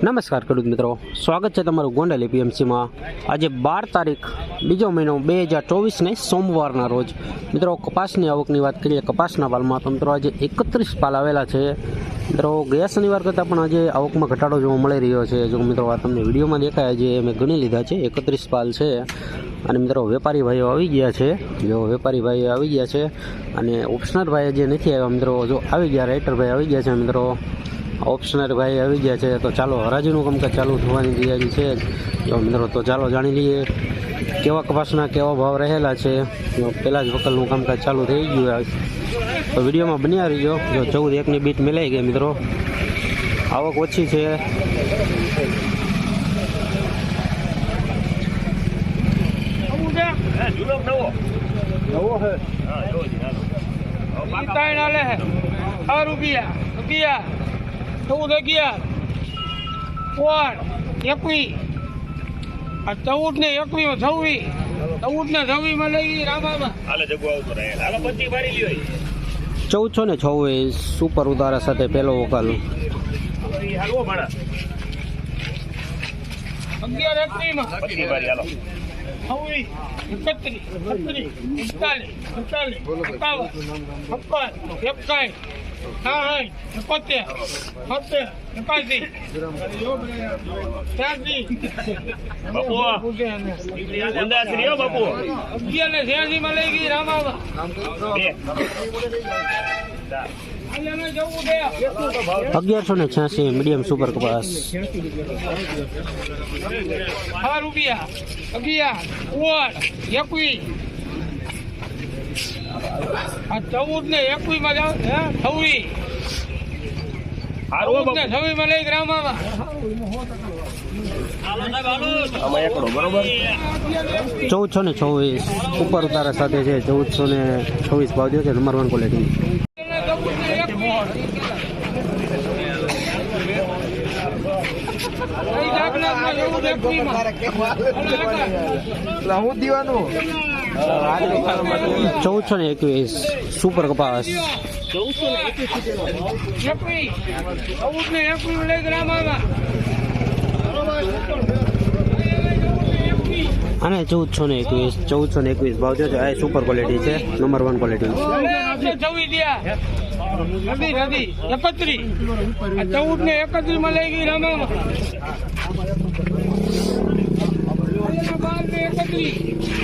નમસ્કાર ખેડૂત મિત્રો. સ્વાગત છે તમારું ગોંડલ એપીએમસીમાં. આજે બાર તારીખ, બીજો મહિનો બે હજાર ચોવીસને સોમવારના રોજ. મિત્રો, કપાસની આવકની વાત કરીએ, કપાસના પાલમાં તો મિત્રો આજે એકત્રીસ પાલ આવેલા છે. મિત્રો, ગયા શનિવાર કરતાં પણ આજે આવકમાં ઘટાડો જોવા મળી રહ્યો છે. જો મિત્રો, આ તમને વિડીયોમાં દેખાય છે મેં ગણી લીધા છે, એકત્રીસ પાલ છે. અને મિત્રો, વેપારી ભાઈઓ આવી ગયા છે. જો વેપારી ભાઈઓ આવી ગયા છે, અને ઓપ્શનર ભાઈ જે નથી આવ્યા, મિત્રો, જો આવી ગયા રાઇટર ભાઈ આવી ગયા છે, મિત્રો. ઓપ્શનર ભાઈ આવી ગયા છે. તો ચાલો, હરાજીનું કામકાજ ચાલુ થવાની તૈયારી છે. જો મિત્રો, તો ચાલો જાણી લઈએ કેવા કપાસના કેવા ભાવ રહેલા છે. પહેલાં જ વકલનું કામકાજ ચાલુ થઈ ગયું. તો વિડીયોમાં બન્યા રહીજો. જો ચૌદ એકની બીટ મિલાઈ ગઈ મિત્રો. આવક ઓછી છે. રૂપિયા. અગિયાર ચૌદ અગિયાર. કોણ? એકવી. આ ચૌદ ને એકવી છવ્વી. ચૌદ ને છવ્વી માં લઈ રામાબા. હાલે જગો આવતો રહે. હાલો પચી મારી લ્યો ચૌદસો ને છવ્વીસ સુપર ઉતારા સાથે પહેલો વકલ અગિયાર એકવી માં પચી મારી હાલો. છવ્વીસ એકત્રીસ છત્રીસ એકતાલીસ એકાવન છપ્પન એકાઈ સાઠ એકોતેર છોતેર એકાસી ત્યાંસી બાપુ શ્રી હો બાપુ અગિયાર ને છ્યાસી માં લઈ ગઈ છે અગિયારસો ને છ્યાસી મીડિયમ સુપર કપાસ રૂપિયા. અગિયાર, ઓળ, એકવીસ. આ ચૌદ ને એકવીસમાં જાવ છવ્વીસ ચૌદ ને છવ્વીસમાં લઈ ગ્રામમાં. આમાં એકડો બરોબર? ચૌદસો ને છવ્વીસ. ઉપર ઉતારા સાથે છે ચૌદસો ને છવ્વીસ ભાવ દો છે નંબર વન ક્વોલિટી હું દીવાનું ચૌદસો ને એકવીસ સુપર કપાસ અને ચૌદસો ને એકવીસ ચૌદસો ને એકવીસ ભાવ જો આ સુપર ક્વોલિટી છે. નંબર વન ક્વોલિટી ચૌદ ને એકત્રી. માં લઈ ગઈ એકત્રીસ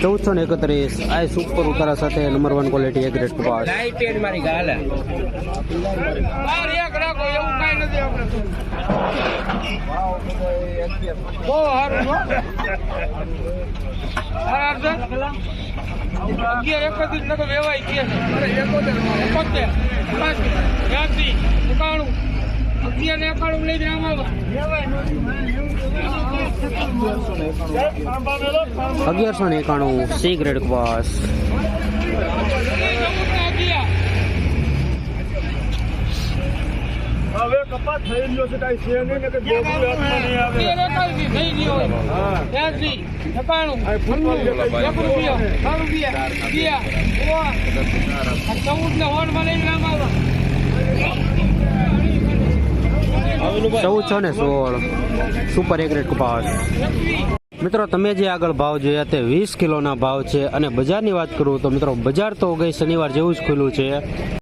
ચૌદસો ને એકત્રીસ. આ સુપર ઉતારા સાથે નંબર વન ક્વોલિટી એક રેટ પાસ મારી એક. એવું કાંઈ નથી આપણે બહુ સારું? અગિયાર એકત્રીસ ને તો વેવાય એકોતેર એકાસી બ્યાસી એકાણું અગિયાર ને એકાણું લઈ જ અગિયારસો ને એકાણું. સી ગ્રેડ કપાસ કપાસ થઈ ગયો છે કઈ છે નહીં ને કે હાથમાં નહીં આવે. થઈ ગયો ત્યાંસી એકાણું પંદર એક રૂપિયો છ રૂપિયા અગિયાર સોળ ચૌદ ને હોડમાં લઈ રામાવા ચૌદસો ને સોળ. સુપર એક રેટ કપાસ. મિત્રો તમે જે આગળ ભાવ જોયા તે વીસ કિલોના ભાવ છે અને બજારની વાત કરું તો મિત્રો બજાર તો ગઈ શનિવાર જેવું જ ખુલ્લું છે.